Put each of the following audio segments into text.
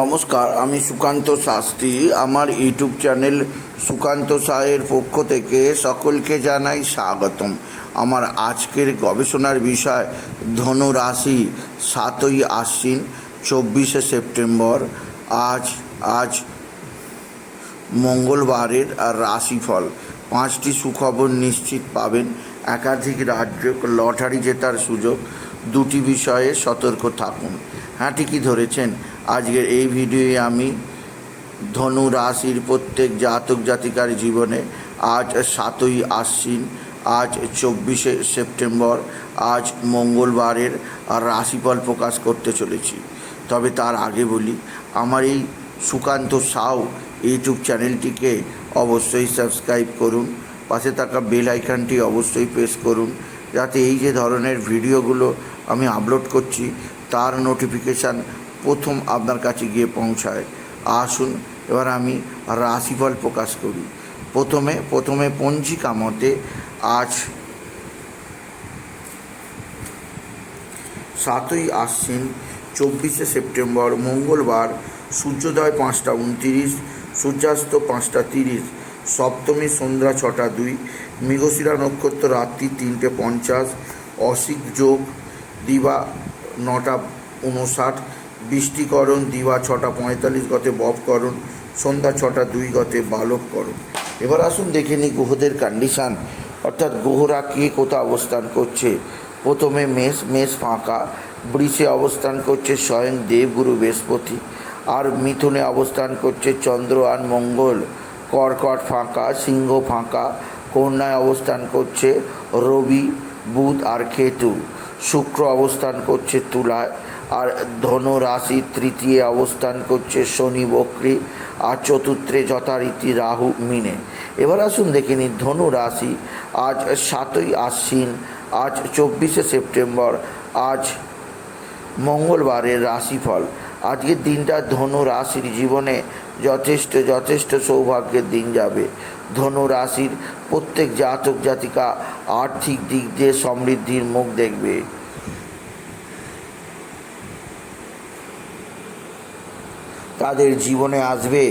নমস্কার, আমি সুকান্ত শাস্ত্রী। আমার ইউটিউব চ্যানেল সুকান্ত সাহের পক্ষ থেকে সকলকে জানাই স্বাগতম। আমার আজকের গবেষণার বিষয়, ধনুরাশি সাতই আশ্বিন, চব্বিশে সেপ্টেম্বর। আজ আজ মঙ্গলবারের রাশিফল। পাঁচটি সুখবর নিশ্চিত পাবেন। একাধিক রাজ্য লটারি জেতার সুযোগ। দুটি বিষয়ে সতর্ক থাকুন। হ্যাঁ ঠিকই ধরেছেন। আজকের এই ভিডিওয়ে আমি ধনু রাশির প্রত্যেক জাতক জাতিকার জীবনে আজ সাতই আশ্বিন, আজ চব্বিশে সেপ্টেম্বর, আজ মঙ্গলবারের রাশিফল প্রকাশ করতে চলেছি। তবে তার আগে বলি, আমার এই সুকান্ত সাউ ইউটিউব চ্যানেলটিকে অবশ্যই সাবস্ক্রাইব করুন, পাশে থাকা বেল আইকনটি অবশ্যই প্রেস করুন, যাতে এই যে ধরনের ভিডিওগুলো আমি আপলোড করছি, তার নোটিফিকেশান প্রথম আপনার কাছে গিয়ে পৌঁছায়। আসুন, এবার আমি রাশিফল প্রকাশ করি। প্রথমে প্রথমে পঞ্জিকা মতে আজ সাতই আশ্বিন, চব্বিশে সেপ্টেম্বর, মঙ্গলবার, সূর্যোদয় পাঁচটা উনতিরিশ, সূর্যাস্ত পাঁচটা তিরিশ, সপ্তমী সন্ধ্যা ছটা দুই মৃগশিরা নক্ষত্র রাত্রি তিনটে পঞ্চাশ অসিক যোগ দিবা নটা উনষাট বৃষ্টিকরণ দিবা ছটা পঁয়তাল্লিশ গতে ববকরণ সন্ধ্যা ছটা দুই গতে বালককরণ এবার আসুন দেখে নিই গ্রহদের কন্ডিশান অর্থাৎ গ্রহরা কে কোথা অবস্থান করছে? প্রথমে মেষ মেষ ফাঁকা, বৃষে অবস্থান করছে স্বয়ং দেবগুরু বৃহস্পতি, আর মিথুনে অবস্থান করছে চন্দ্র আর মঙ্গল। কর্কট ফাঁকা, সিংহ ফাঁকা, কন্যায় অবস্থান করছে রবি, বুধ আর কেতু। শুক্র অবস্থান করছে তুলায় আর ধনু রাশি তৃতীয় অবস্থান করছে শনি, বক্রী আর চতুর্থে যথারীতি রাহু, মিনে। এবার আসুন দেখে নিন ধনু রাশি আজ সাতই আশ্বিন, আজ চব্বিশে সেপ্টেম্বর, আজ মঙ্গলবারের রাশিফল। আজকের দিনটা ধনু রাশির জীবনে যথেষ্ট যথেষ্ট সৌভাগ্যের দিন যাবে। ধনু রাশির প্রত্যেক জাতক জাতিকা আর্থিক দিক দিয়ে সমৃদ্ধির মুখ দেখবে। তাদের জীবনে আসবে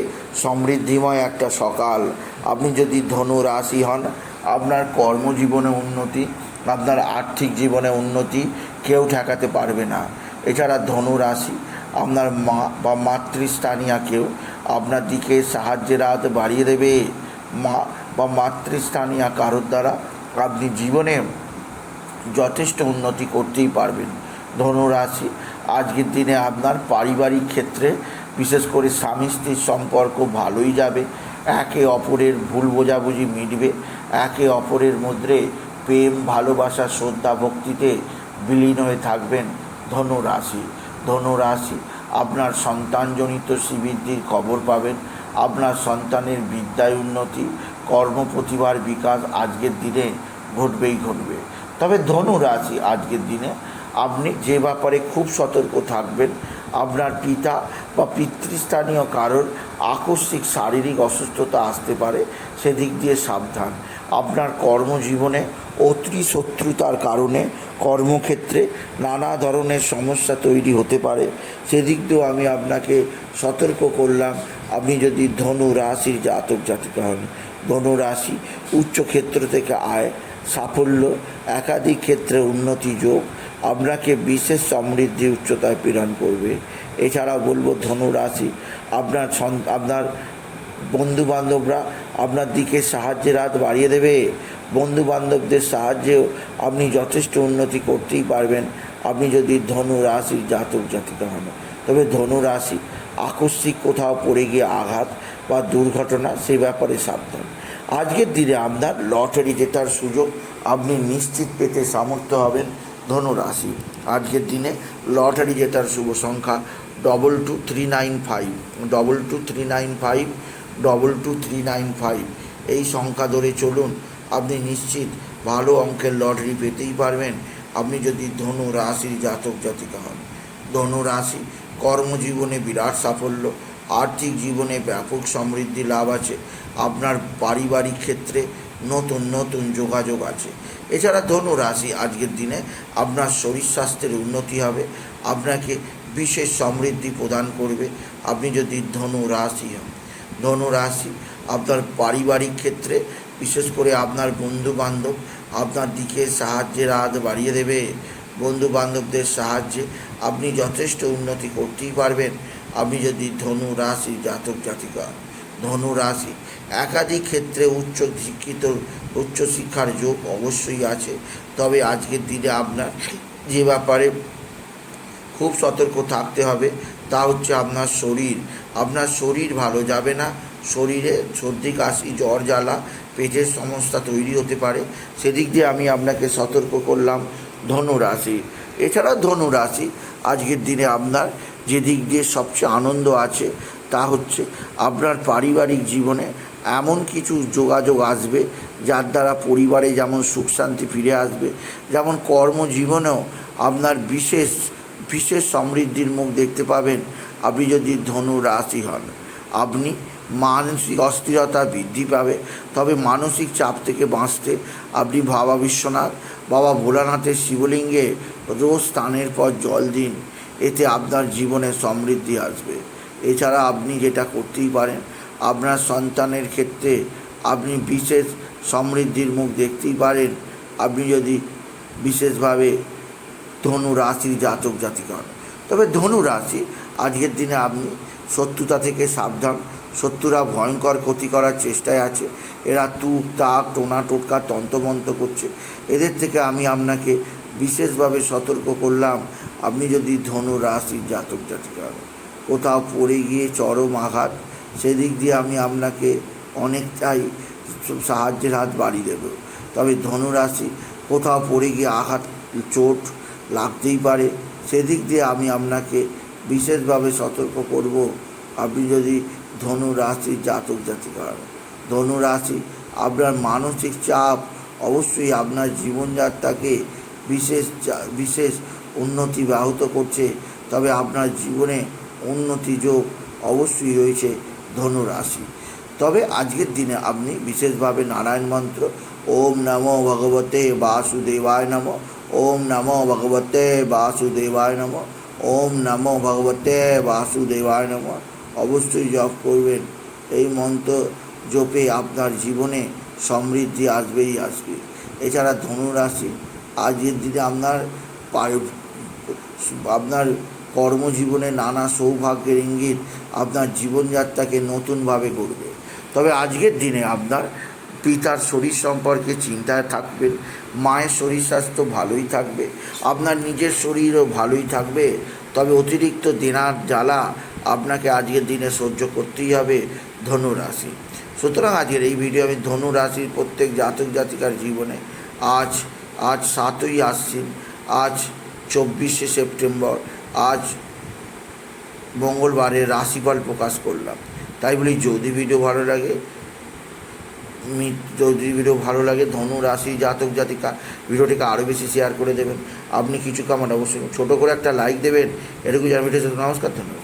সমৃদ্ধিময় একটা সকাল। আপনি যদি ধনু রাশি হন, আপনার কর্মজীবনে উন্নতি, আপনার আর্থিক জীবনে উন্নতি কেউ ঠেকাতে পারবে না। এছাড়া ধনু রাশি, আপনার মা বা মাতৃস্থানীয় কেউ আপনার দিকে সাহায্যের হাত বাড়িয়ে দেবে। মা বা মাতৃস্থানীয় কারোর দ্বারা আপনি জীবনে যথেষ্ট উন্নতি করতেই পারবেন। ধনুরাশি আজকের দিনে আপনার পারিবারিক ক্ষেত্রে বিশেষ করে স্বামী স্ত্রীর সম্পর্ক ভালোই যাবে, একে অপরের ভুল বোঝাবুঝি মিটবে, একে অপরের মধ্যে প্রেম, ভালোবাসা, শ্রদ্ধা, ভক্তিতে বিলীন হয়ে থাকবেন ধনুরাশি। ধনুরাশি, আপনার সন্তানজনিত শ্রীবৃদ্ধির খবর পাবেন, আপনার সন্তানের বিদ্যায় উন্নতি, কর্মপ্রতিভার বিকাশ আজকের দিনে ঘটবেই ঘটবে। তবে ধনু রাশি আজকের দিনে, আপনি যে ব্যাপারে খুব সতর্ক থাকবেন আপনার পিতা বা পিতৃস্থানীয় কারোর আকস্মিক শারীরিক অসুস্থতা আসতে পারে, সেদিক দিয়ে সাবধান। আপনার কর্মজীবনে অতি শত্রুতার কারণে কর্মক্ষেত্রে নানা ধরনের সমস্যা তৈরি হতে পারে। সেদিক দিয়েও আমি আপনাকে সতর্ক করলাম, আপনি যদি ধনু রাশির জাতক জাতিকা হন। ধনু রাশি উচ্চ ক্ষেত্র থেকে আয়, সাফল্য, একাধিক ক্ষেত্রে উন্নতি যোগ আপনাকে বিশেষ সমৃদ্ধি, উচ্চতায় প্রেরণ করবে। এছাড়াও বলব ধনু রাশি আপনার আপনার বন্ধু বান্ধবরা আপনার দিকে সাহায্যের হাত বাড়িয়ে দেবে। বন্ধু বান্ধবদের সাহায্যেও আপনি যথেষ্ট উন্নতি করতেই পারবেন। আপনি যদি ধনু রাশির জাতক জাতিকা হন, তবে ধনু রাশি আকস্মিক কোথাও পড়ে গিয়ে আঘাত বা দুর্ঘটনা, সে ব্যাপারে সাবধান। আজকের দিনে আপনার লটারি জেতার সুযোগ আপনি নিশ্চিত পেতে সামর্থ্য হবেন। ধনু রাশি আজকের দিনে লটারি জেতার শুভ সংখ্যা double two three nine five double two three nine five double two three nine five এই সংখ্যা ধরে চলুন, আপনি নিশ্চিত ভালো অঙ্কের লটারি পেতেই পারবেন। আপনি যদি ধনু রাশির জাতক জাতিকা হন। ধনু রাশি কর্মজীবনে বিরাট সাফল্য, আর্থিক জীবনে ব্যাপক সমৃদ্ধি লাভ আছে। আপনার পারিবারিক ক্ষেত্রে নতুন নতুন যোগাযোগ আছে। এছাড়া ধনু রাশি আজকের দিনে আপনার শরীর স্বাস্থ্যের উন্নতি হবে, আপনাকে বিশেষ সমৃদ্ধি প্রদান করবে। আপনি যদি ধনু রাশি হন, ধনু রাশি আপনার পারিবারিক ক্ষেত্রে, বিশেষ করে আপনার বন্ধু বান্ধব আপনার দিকে সাহায্যের হাত বাড়িয়ে দেবে। বন্ধু বান্ধবদের সাহায্যে আপনি যথেষ্ট উন্নতি করতেই পারবেন। আপনি যদি ধনু রাশি জাতক জাতিকা ধনু রাশি একাধিক ক্ষেত্রে উচ্চ শিক্ষিত, উচ্চ শিক্ষার যোগ অবশ্যই আছে। তবে আজকের দিনে আপনার যে ব্যাপারে খুব সতর্ক থাকতে হবে, তা হচ্ছে আপনার শরীর। আপনার শরীর ভালো যাবে না, শরীরে সর্দি কাশি, জ্বর, জ্বালা, পেটের সমস্যা তৈরি হতে পারে। সেদিক দিয়ে আমি আপনাকে সতর্ক করলাম ধনু রাশি এছাড়া ধনুরাশি আজকের দিনে আপনার যে দিক দিয়ে সবচেয়ে আনন্দ আছে তা হচ্ছে আপনার পারিবারিক জীবনে এমন কিছু যোগাযোগ আসবে যার দ্বারা পরিবারে যেমন সুখ শান্তি ফিরে আসবে, যেমন কর্মজীবনেও আপনার বিশেষ বিশেষ সমৃদ্ধির মুখ দেখতে পাবেন। আপনি যদি ধনু রাশি হন, আপনি মানসিক অস্থিরতা বৃদ্ধি পাবে। তবে মানসিক চাপ থেকে বাঁচতে আপনি বাবা বিশ্বনাথ, বাবা ভোলানাথের শিবলিঙ্গে রোজ স্নানের পর জল দিন। এতে আপনার জীবনে সমৃদ্ধি আসবে। এছাড়া আপনি যেটা করতেই পারেন, আপনার সন্তানের ক্ষেত্রে আপনি বিশেষ সমৃদ্ধির মুখ দেখতেই পারেন, আপনি যদি বিশেষভাবে ধনু রাশির জাতক জাতিকা হন। তবে ধনু রাশি, আজকের দিনে আপনি শত্রুতা থেকে সাবধান, শত্রুরা ভয়ঙ্কর ক্ষতি করার চেষ্টায় আছে, এরা তুক, তাক, টোনা, টোটকা, তন্ত্রমন্ত্র করছে। এদের থেকে আমি আপনাকে বিশেষভাবে সতর্ক করলাম, আপনি যদি ধনু রাশির জাতক জাতিকা হন। কোথাও পড়ে গিয়ে চরম আঘাত, সেদিক দিয়ে আমি আপনাকে অনেকটাই সাহায্যের হাত বাড়িয়ে দেব তবে ধনুরাশি, কোথাও পড়ে গিয়ে আঘাত, চোট লাগতেই পারে, সেদিক দিয়ে আমি আপনাকে বিশেষভাবে সতর্ক করব আপনি যদি ধনু রাশি জাতক জাতিকা হন। ধনু রাশি আপনার মানসিক চাপ অবশ্যই আপনার জীবনযাত্রাকে বিশেষ বিশেষ উন্নতি ব্যাহত করছে তবে আপনার জীবনে উন্নতি যোগ অবশ্যই রয়েছে ধনুরাশি। তবে আজকের দিনে আপনি বিশেষভাবে নারায়ণ মন্ত্র, ওম নমো ভগবতে বাসুদেবায় নম, ওম নমো ভগবতে বাসুদেবায় নম, ওম নমো ভগবতে বাসুদেবায় নম। অবশ্যই জপ করবেন। এই মন্ত্র জপে আপনার জীবনে সমৃদ্ধি আসবেই আসবে। এছাড়া ধনুরাশি, আজকের দিনে আপনার আপনার কর্মজীবনে নানা সৌভাগ্যের ইঙ্গিত আপনার জীবনযাত্রাকে নতুনভাবে গড়বে। তবে আজকের দিনে আপনার পিতার শরীর সম্পর্কে চিন্তায় থাকবেন, মায়ের শরীর স্বাস্থ্য ভালোই থাকবে, আপনার নিজের শরীরও ভালোই থাকবে, তবে অতিরিক্ত দেনার জ্বালা আপনাকে আজকের দিনে সহ্য করতেই হবে ধনুরাশি। সুতরাং আজকের এই ভিডিও আমি ধনু রাশির প্রত্যেক জাতক জাতিকার জীবনে আজ আজ সাতই আশ্বিন, আজ চব্বিশে সেপ্টেম্বর আজ মঙ্গলবারের রাশিফল প্রকাশ করলাম। তাই বলি, যদি ভিডিও ভালো লাগে যদি ভিডিও ভালো লাগে, ধনু, রাশি, জাতক, জাতিকা, ভিডিওটিকে আরও বেশি শেয়ার করে দেবেন। আপনি কিছু কামান অবশ্যই ছোটো করে একটা লাইক দেবেন। এটুকু জানি নমস্কার, ধন্যবাদ।